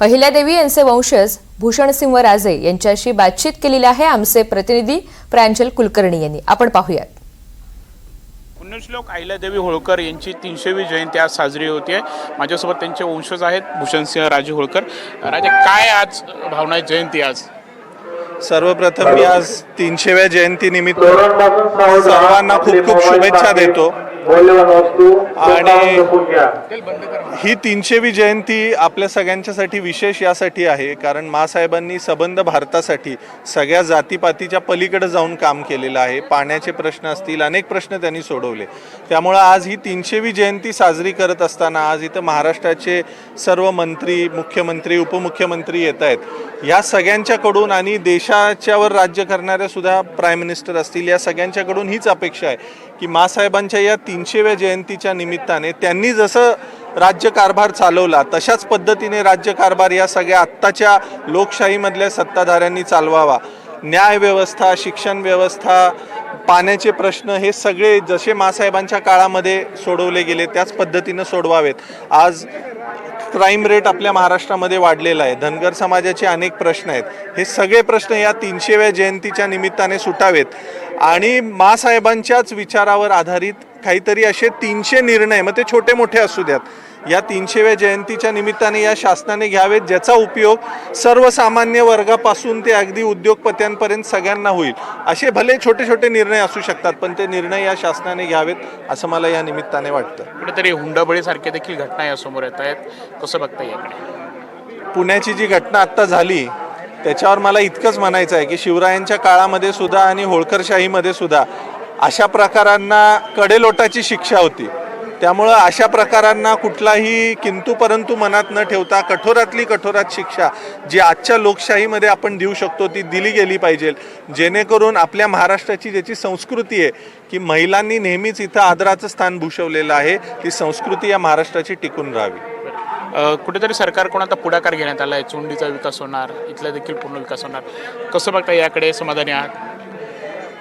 अहिल्यादेवी यांचे वंशज भूषणसिंह राजे यांच्याशी बातचीत केलेली आहे आमचे प्रतिनिधी प्रांजल कुलकर्णी यांनी. आपण पाहूयात. पुण्यश्लोक अहिल्यादेवी होळकर यांची तीनशेवी जयंती आज साजरी होते माझ्यासोबत त्यांचे वंशज आहेत भूषणसिंह राजे होळकर. राजे काय आज भावना आहे जयंती आज? सर्वप्रथम मी आज तीनशेव्या जयंतीनिमित्त सर्वांना खूप खूप शुभेच्छा देतो. आणि ही तीनशेवी जयंती आपल्या सगळ्यांच्यासाठी विशेष यासाठी आहे कारण मासाहेबांनी सबंध भारतासाठी सगळ्या जातीपातीच्या पलीकडे जाऊन काम केलेलं आहे. पाण्याचे प्रश्न असतील अनेक प्रश्न त्यांनी सोडवले. त्यामुळं आज ही तीनशेवी जयंती साजरी करत असताना आज इथं महाराष्ट्राचे सर्व मंत्री मुख्यमंत्री उपमुख्यमंत्री येत आहेत. या सगळ्यांच्याकडून आणि देशाच्यावर राज्य करणाऱ्या सुद्धा प्राईम मिनिस्टर असतील या सगळ्यांच्याकडून हीच अपेक्षा आहे. की मासाहेबांच्या या तीनशेव्या जयंतीच्या निमित्ताने त्यांनी जसं राज्यकारभार चालवला तशाच पद्धतीने राज्यकारभार या सगळ्या आत्ताच्या लोकशाहीमधल्या सत्ताधाऱ्यांनी चालवावा. न्याय व्यवस्था शिक्षण व्यवस्था पाण्याचे प्रश्न हे सगळे जसे मासाहेबांच्या काळामध्ये सोडवले गेले त्याच पद्धतीनं सोडवावेत. आज क्राईम रेट आपल्या महाराष्ट्रामध्ये वाढलेला आहे. धनगर समाजाचे अनेक प्रश्न आहेत. हे सगळे प्रश्न या तीनशेव्या जयंतीच्या निमित्ताने सुटावेत. आणि मासाहेबांच्याच विचारावर आधारित काहीतरी असे तीनशे निर्णय मग ते छोटे मोठे असू द्यात. या तीनशेव्या जयंतीच्या निमित्ताने या शासनाने घ्यावेत ज्याचा उपयोग सर्वसामान्य वर्गापासून ते अगदी उद्योगपत्यांपर्यंत सगळ्यांना होईल. असे भले छोटे छोटे निर्णय असू शकतात पण ते निर्णय या शासनाने घ्यावेत असं मला या निमित्ताने वाटतं. कुठेतरी हुंडाबळीसारख्या देखील घटना या समोर येत आहेत. कसं बघता याकडे? पुण्याची जी घटना आत्ता झाली त्याच्यावर मला इतकंच म्हणायचं आहे की शिवरायांच्या काळामध्ये सुद्धा आणि होळकरशाहीमध्ये सुद्धा अशा प्रकारांना कडेलोटाची शिक्षा होती. त्यामुळं अशा प्रकारांना कुठलाही किंतू परंतु मनात न ठेवता कठोरातली कठोरात शिक्षा जी आजच्या लोकशाहीमध्ये आपण देऊ शकतो ती दिली गेली पाहिजे. जेणेकरून आपल्या महाराष्ट्राची ज्याची संस्कृती आहे की महिलांनी नेहमीच इथं आदराचं स्थान भूषवलेलं आहे ती संस्कृती या महाराष्ट्राची टिकून राहावी. कुठेतरी सरकारकडून आता पुढाकार घेण्यात आला आहे चोंडीचा विकास होणार इथला देखील पूर्ण विकास होणार. कसं बघता याकडे समाधानी आहात?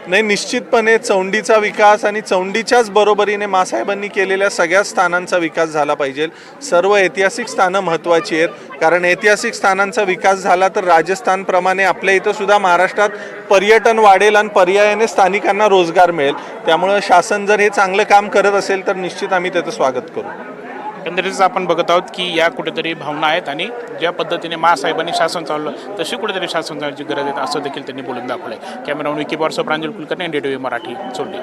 नाही निश्चितपणे चौंडीचा विकास आणि चौंडीच्याच बरोबरीने मासाहेबांनी केलेल्या सगळ्या स्थानांचा विकास झाला पाहिजे. सर्व ऐतिहासिक स्थानं महत्त्वाची आहेत. कारण ऐतिहासिक स्थानांचा विकास झाला तर राजस्थानप्रमाणे आपल्या इथं सुद्धा महाराष्ट्रात पर्यटन वाढेल आणि पर्यायाने स्थानिकांना रोजगार मिळेल. त्यामुळं शासन जर हे चांगलं काम करत असेल तर निश्चित आम्ही त्याचं स्वागत करू. एकंदरीतच आपण बघत आहोत की या कुठेतरी भावना आहेत आणि ज्या पद्धतीने महासाहेबांनी शासन चालवलं तशी कुठेतरी शासन चालण्याची गरज आहे असं देखील त्यांनी बोलून दाखवलं आहे camera Vicky Borse Pranjal Kulkarni N D Marathi Chondi